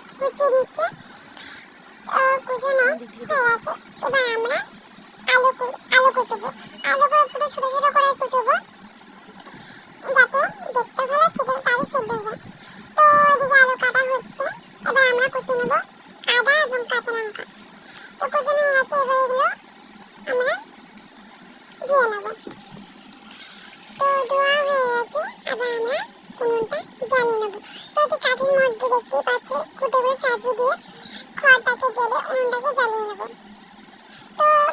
Just কুচিয়ে নিচ্ছে। কুচানো হয়ে গেছে। এবার আমরা আলু আলু কুচবো। পুরো ছোটো ছোটো করে কুচবো। যাতে দেখতে ভালো খেতে তারই সেদ্ধ যায়। তো এদিকে কাটা হচ্ছে। এবার আমরা কুচিয়ে নেব আদা এবং কাঁচা লঙ্কা। তো কুচানো হয়ে গেছে। এবার এগুলো নিয়েছি কুটে করে সাজিয়ে দিয়ে খড়টাকে জেলে উনুনটাকে জ্বালিয়ে নেব।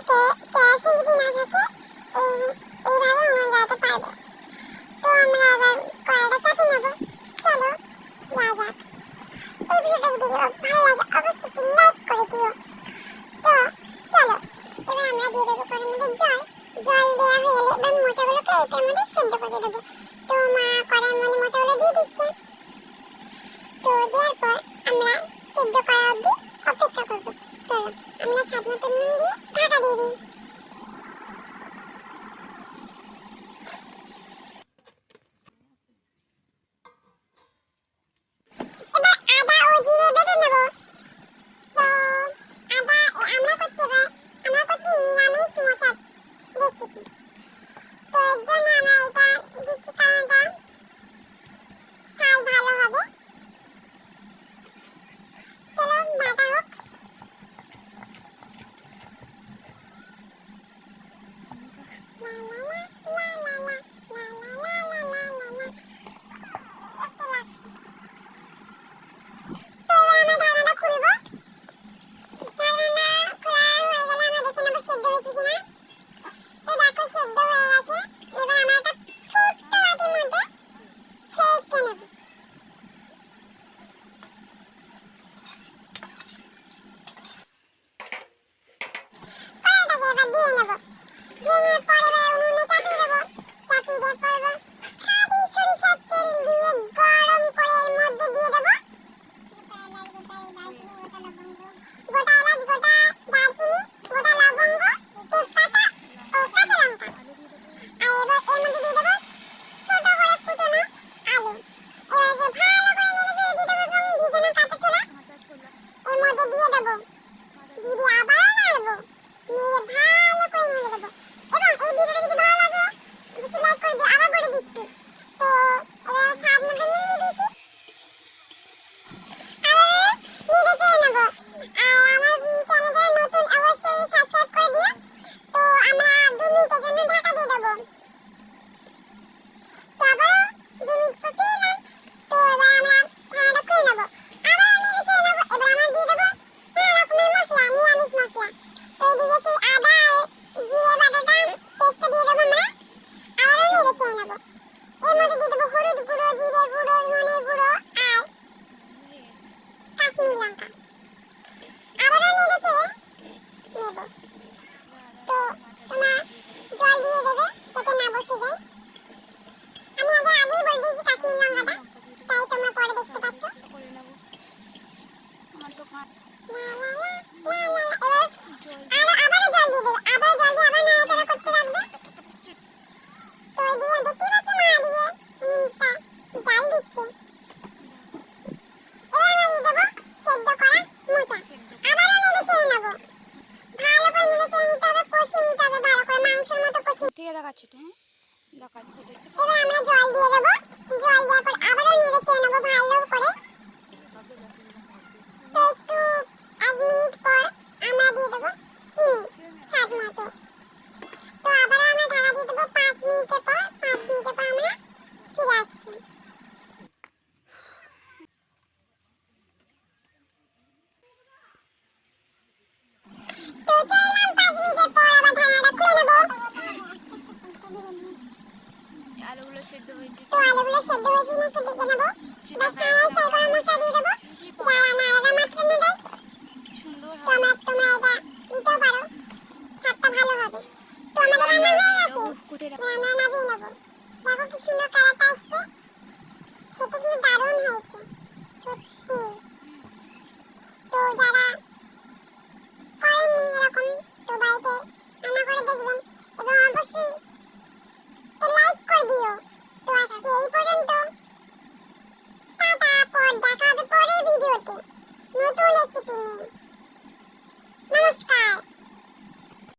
তো কেয়াসে যদি না থাকে এইভাবে উনুন জ্বালাতে পারবে। তো আমরা এবার কড়াইটা চাপে নেব। চলো যা যাক। এই ভিডিওটা যদি ভালো লাগে, অবশ্যই একটি লাইক করে দিও। তো চলো, এবার আমরা দিয়ে দেবো কড়াইয়ের মধ্যে জল। জল দেওয়া হয়ে গেলে এবার মোচাগুলোকে এটার মধ্যে সেদ্ধ করে দেবো তো মা কড়াইয়ের মধ্যে মোচাগুলো দিয়ে দিচ্ছে। তো দেওয়া সেদ্ধ করা অব্দি অপেক্ষা করব। চলো আমরা স্বাদ মতো নুন দিয়ে ঢাকা দিয়ে দিই। দেখাচ্ছি তো হ্যাঁ? দেখাচ্ছি জল দিয়ে দেবো। জল দেওয়ার পর রোজিনাকে ডেকে নেব বা সারাই সাইকোলমশা দিয়ে দেবো? যারা না আলাদা মাছ রান্না দেয় তোমরা এটা দিতেও পারো। স্বাদটা ভালো হবে। তো আমাদের রান্না হয়ে গেছে। আমরা দারুণ হয়েছে।